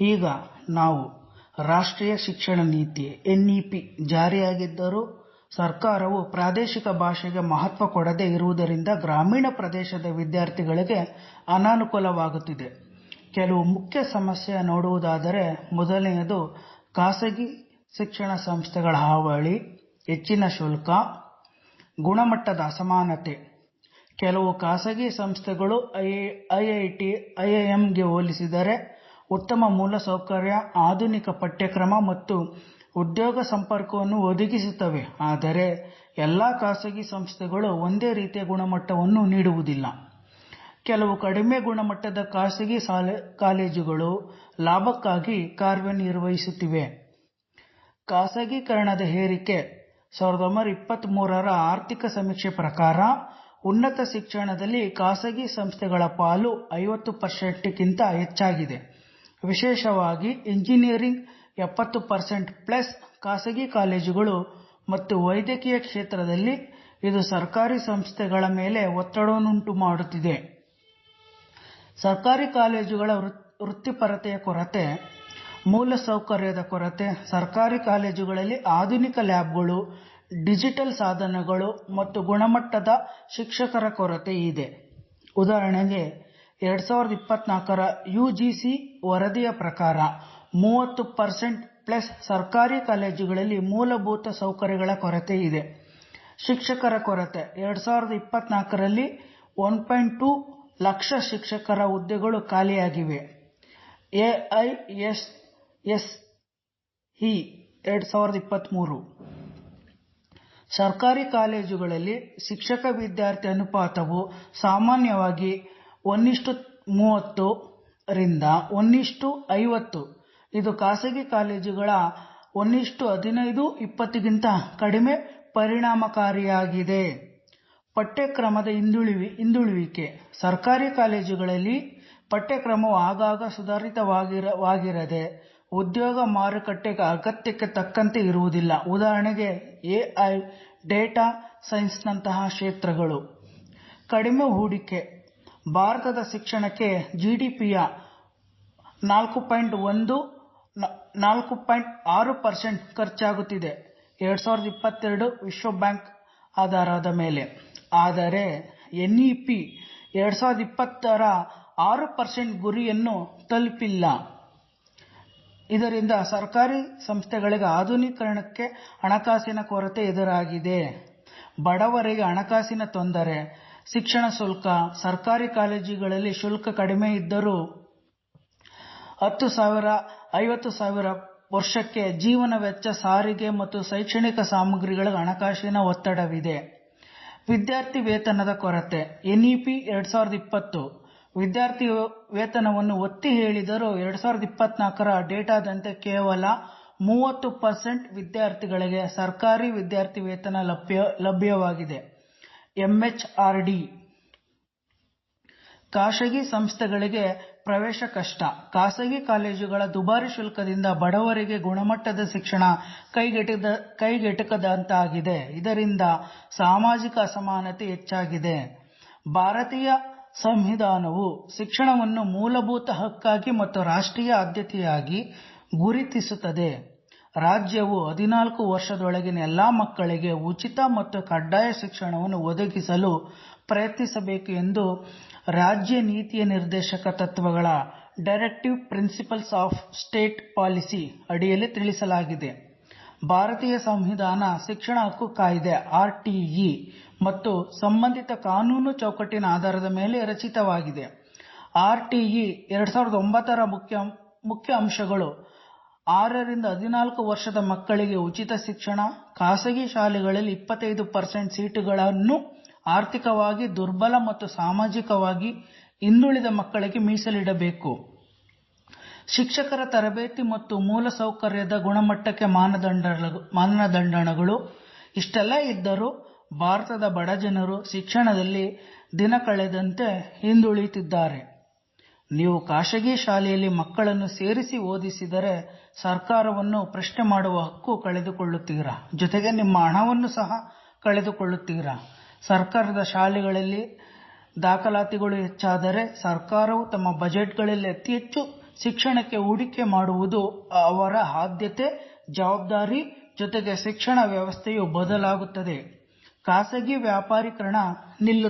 ಈಗ ನಾವು ರಾಷ್ಟ್ರೀಯ ಶಿಕ್ಷಣ ನೀತಿ ಎನ್ ಇ ಪಿ ಜಾರಿಯಾಗಿದ್ದರೂ ಸರ್ಕಾರವು ಪ್ರಾದೇಶಿಕ ಭಾಷೆಗೆ ಮಹತ್ವ ಕೊಡದೇ ಇರುವುದರಿಂದ ಗ್ರಾಮೀಣ ಪ್ರದೇಶದ ವಿದ್ಯಾರ್ಥಿಗಳಿಗೆ ಅನಾನುಕೂಲವಾಗುತ್ತಿದೆ. ಕೆಲವು ಮುಖ್ಯ ಸಮಸ್ಯೆ ನೋಡುವುದಾದರೆ ಮೊದಲನೆಯದು ಖಾಸಗಿ ಶಿಕ್ಷಣ ಸಂಸ್ಥೆಗಳ ಹಾವಳಿ, ಹೆಚ್ಚಿನ ಶುಲ್ಕ, ಗುಣಮಟ್ಟದ ಅಸಮಾನತೆ. ಕೆಲವು ಖಾಸಗಿ ಸಂಸ್ಥೆಗಳು ಐಐಟಿ, ಐಐಎಂಗೆ ಹೋಲಿಸಿದರೆ ಉತ್ತಮ ಮೂಲಸೌಕರ್ಯ, ಆಧುನಿಕ ಪಠ್ಯಕ್ರಮ ಮತ್ತು ಉದ್ಯೋಗ ಸಂಪರ್ಕವನ್ನು ಒದಗಿಸುತ್ತವೆ ಆದರೆ ಎಲ್ಲಾ ಖಾಸಗಿ ಸಂಸ್ಥೆಗಳು ಒಂದೇ ರೀತಿಯ ಗುಣಮಟ್ಟವನ್ನು ನೀಡುವುದಿಲ್ಲ. ಕೆಲವು ಕಡಿಮೆ ಗುಣಮಟ್ಟದ ಖಾಸಗಿ ಕಾಲೇಜುಗಳು ಲಾಭಕ್ಕಾಗಿ ಕಾರ್ಯನಿರ್ವಹಿಸುತ್ತಿವೆ. ಖಾಸಗೀಕರಣದ ಹೇರಿಕೆ ಏರಿಕೆ ರ ಆರ್ಥಿಕ ಸಮೀಕ್ಷೆ ಪ್ರಕಾರ, ಉನ್ನತ ಶಿಕ್ಷಣದಲ್ಲಿ ಖಾಸಗಿ ಸಂಸ್ಥೆಗಳ ಪಾಲು ಗಿಂತ ಹೆಚ್ಚಾಗಿದೆ. ವಿಶೇಷವಾಗಿ ಎಂಜಿನಿಯರಿಂಗ್ ಪ್ಲಸ್ ಖಾಸಗಿ ಕಾಲೇಜುಗಳು ಮತ್ತು ವೈದ್ಯಕೀಯ ಕ್ಷೇತ್ರದಲ್ಲಿ ಇದು ಸರ್ಕಾರಿ ಸಂಸ್ಥೆಗಳ ಮೇಲೆ ಒತ್ತಡವನ್ನುಂಟು ಮಾಡುತ್ತಿದೆ ಸರ್ಕಾರಿ ಕಾಲೇಜುಗಳ ವೃತ್ತಿಪರತೆಯ ಕೊರತೆ, ಮೂಲಸೌಕರ್ಯದ ಕೊರತೆ ಸರ್ಕಾರಿ ಕಾಲೇಜುಗಳಲ್ಲಿ ಆಧುನಿಕ ಲ್ಯಾಬ್ಗಳು, ಡಿಜಿಟಲ್ ಸಾಧನಗಳು ಮತ್ತು ಗುಣಮಟ್ಟದ ಶಿಕ್ಷಕರ ಕೊರತೆ ಇದೆ. ಉದಾಹರಣೆಗೆ, ರ ಯುಜಿಸಿ ವರದಿಯ ಪ್ರಕಾರ, ಮೂವತ್ತು ಪ್ಲಸ್ ಸರ್ಕಾರಿ ಕಾಲೇಜುಗಳಲ್ಲಿ ಮೂಲಭೂತ ಸೌಕರ್ಯಗಳ ಕೊರತೆ ಇದೆ. ಶಿಕ್ಷಕರ ಕೊರತೆ ರಲ್ಲಿ ಲಕ್ಷ ಶಿಕ್ಷಕರ ಹುದ್ದೆಗಳು ಖಾಲಿಯಾಗಿವೆ. ಎಐಎಸ್ಎಸ್ಇ ಸರ್ಕಾರಿ ಕಾಲೇಜುಗಳಲ್ಲಿ ಶಿಕ್ಷಕ-ವಿದ್ಯಾರ್ಥಿ ಅನುಪಾತವು ಸಾಮಾನ್ಯವಾಗಿ ರಿಂದ ಇದು ಖಾಸಗಿ ಕಾಲೇಜುಗಳ ಗಿಂತ ಕಡಿಮೆ ಪರಿಣಾಮಕಾರಿಯಾಗಿದೆ. ಪಠ್ಯಕ್ರಮದ ಹಿಂದುಳುವಿಕೆ ಸರ್ಕಾರಿ ಕಾಲೇಜುಗಳಲ್ಲಿ ಪಠ್ಯಕ್ರಮವು ಆಗಾಗ ಸುಧಾರಿತವಾಗಿರದೆ, ಉದ್ಯೋಗ ಮಾರುಕಟ್ಟೆಗೆ ಅಗತ್ಯಕ್ಕೆ ತಕ್ಕಂತೆ ಇರುವುದಿಲ್ಲ. ಉದಾಹರಣೆಗೆ ಎಐ, ಡೇಟಾ ಸೈನ್ಸ್ನಂತಹ ಕ್ಷೇತ್ರಗಳು. ಕಡಿಮೆ ಹೂಡಿಕೆ ಭಾರತದ ಶಿಕ್ಷಣಕ್ಕೆ ಜಿಡಿಪಿಯ ಖರ್ಚಾಗುತ್ತಿದೆ ವಿಶ್ವ ಬ್ಯಾಂಕ್ ಆಧಾರದ ಮೇಲೆ. ಆದರೆ ಎನ್ ಇ ಪಿ ಎರಡು ಸಾವಿರದ ಇಪ್ಪತ್ತರ ಆರು ಪರ್ಸೆಂಟ್ ಗುರಿಯನ್ನು ತಲುಪಿಲ್ಲ. ಇದರಿಂದ ಸರ್ಕಾರಿ ಸಂಸ್ಥೆಗಳಿಗೆ ಆಧುನೀಕರಣಕ್ಕೆ ಹಣಕಾಸಿನ ಕೊರತೆ ಎದುರಾಗಿದೆ. ಬಡವರಿಗೆ ಹಣಕಾಸಿನ ತೊಂದರೆ, ಶಿಕ್ಷಣ ಶುಲ್ಕ, ಸರ್ಕಾರಿ ಕಾಲೇಜುಗಳಲ್ಲಿ ಶುಲ್ಕ ಕಡಿಮೆ ಇದ್ದರೂ ಹತ್ತು ಸಾವಿರ, ಐವತ್ತು ಸಾವಿರ ವರ್ಷಕ್ಕೆ ಜೀವನ ವೆಚ್ಚ, ಸಾರಿಗೆ ಮತ್ತು ಶೈಕ್ಷಣಿಕ ಸಾಮಗ್ರಿಗಳ ಹಣಕಾಸಿನ ಒತ್ತಡವಿದೆ. ವಿದ್ಯಾರ್ಥಿ ವೇತನದ ಕೊರತೆ ಎನ್ಇಪಿ ವಿದ್ಯಾರ್ಥಿ ವೇತನವನ್ನು ಒತ್ತಿ ಹೇಳಿದರೂ ರ ಡೇಟಾದಂತೆ ಕೇವಲ ಮೂವತ್ತು ಪರ್ಸೆಂಟ್ ವಿದ್ಯಾರ್ಥಿಗಳಿಗೆ ಸರ್ಕಾರಿ ವಿದ್ಯಾರ್ಥಿ ವೇತನ ಲಭ್ಯವಾಗಿದೆ. ಎಂಎಚ್ಆರ್ಡಿ ಖಾಸಗಿ ಸಂಸ್ಥೆಗಳಿಗೆ ಪ್ರವೇಶ ಕಷ್ಟ ಖಾಸಗಿ ಕಾಲೇಜುಗಳ ದುಬಾರಿ ಶುಲ್ಕದಿಂದ ಬಡವರಿಗೆ ಗುಣಮಟ್ಟದ ಶಿಕ್ಷಣ ಕೈಗೆಟುಕದಂತಾಗಿದೆ. ಇದರಿಂದ ಸಾಮಾಜಿಕ ಅಸಮಾನತೆ ಹೆಚ್ಚಾಗಿದೆ. ಭಾರತೀಯ ಸಂವಿಧಾನವು ಶಿಕ್ಷಣವನ್ನು ಮೂಲಭೂತ ಹಕ್ಕಾಗಿ ಮತ್ತು ರಾಷ್ಟ್ರೀಯ ಆದ್ಯತೆಯಾಗಿ ಗುರುತಿಸುತ್ತದೆ. ರಾಜ್ಯವು ಹದಿನಾಲ್ಕು ವರ್ಷದೊಳಗಿನ ಎಲ್ಲಾ ಮಕ್ಕಳಿಗೆ ಉಚಿತ ಮತ್ತು ಕಡ್ಡಾಯ ಶಿಕ್ಷಣವನ್ನು ಒದಗಿಸಲು ಪ್ರಯತ್ನಿಸಬೇಕು ಎಂದು ರಾಜ್ಯ ನೀತಿಯ ನಿರ್ದೇಶಕ ತತ್ವಗಳ directive principles of state policy ಅಡಿಯಲ್ಲಿ ತಿಳಿಸಲಾಗಿದೆ. ಭಾರತೀಯ ಸಂವಿಧಾನ, ಶಿಕ್ಷಣ ಹಕ್ಕು ಕಾಯ್ದೆ ಮತ್ತು ಸಂಬಂಧಿತ ಕಾನೂನು ಚೌಕಟ್ಟಿನ ಆಧಾರದ ಮೇಲೆ ರಚಿತವಾಗಿದೆ. ಆರ್ಟಿಇ ರ ಮುಖ್ಯ ಅಂಶಗಳು ಆರರಿಂದ ಹದಿನಾಲ್ಕು ವರ್ಷದ ಮಕ್ಕಳಿಗೆ ಉಚಿತ ಶಿಕ್ಷಣ, ಖಾಸಗಿ ಶಾಲೆಗಳಲ್ಲಿ ಇಪ್ಪತ್ತೈದು ಸೀಟುಗಳನ್ನು ಆರ್ಥಿಕವಾಗಿ ದುರ್ಬಲ ಮತ್ತು ಸಾಮಾಜಿಕವಾಗಿ ಹಿಂದುಳಿದ ಮಕ್ಕಳಿಗೆ ಮೀಸಲಿಡಬೇಕು. ಶಿಕ್ಷಕರ ತರಬೇತಿ ಮತ್ತು ಮೂಲಸೌಕರ್ಯದ ಗುಣಮಟ್ಟಕ್ಕೆ ಮಾನದಂಡಗಳು. ಇಷ್ಟೆಲ್ಲ ಇದ್ದರೂ ಭಾರತದ ಬಡಜನರು ಶಿಕ್ಷಣದಲ್ಲಿ ದಿನಕಳೆದಂತೆ ಹಿಂದುಳಿಯುತ್ತಿದ್ದಾರೆ. ನೀವು ಖಾಸಗಿ ಶಾಲೆಯಲ್ಲಿ ಮಕ್ಕಳನ್ನು ಸೇರಿಸಿ ಓದಿಸಿದರೆ ಸರ್ಕಾರವನ್ನು ಪ್ರಶ್ನೆ ಮಾಡುವ ಹಕ್ಕು ಕಳೆದುಕೊಳ್ಳುತ್ತೀರಾ. ಜೊತೆಗೆ ನಿಮ್ಮ ಹಣವನ್ನು ಸಹ ಕಳೆದುಕೊಳ್ಳುತ್ತೀರಾ. ಸರ್ಕಾರದ ಶಾಲೆಗಳಲ್ಲಿ ದಾಖಲಾತಿಗಳು ಹೆಚ್ಚಾದರೆ ಸರ್ಕಾರವು ತಮ್ಮ ಬಜೆಟ್ಗಳಲ್ಲಿ ಅತಿ ಹೆಚ್ಚು ಶಿಕ್ಷಣಕ್ಕೆ ಹೂಡಿಕೆ ಮಾಡುವುದು ಅವರ ಆದ್ಯತೆ, ಜವಾಬ್ದಾರಿ ಜೊತೆಗೆ ಶಿಕ್ಷಣ ವ್ಯವಸ್ಥೆಯು ಬದಲಾಗುತ್ತದೆ ಖಾಸಗಿ ವ್ಯಾಪಾರೀಕರಣ ನಿಲ್ಲುತ್ತದೆ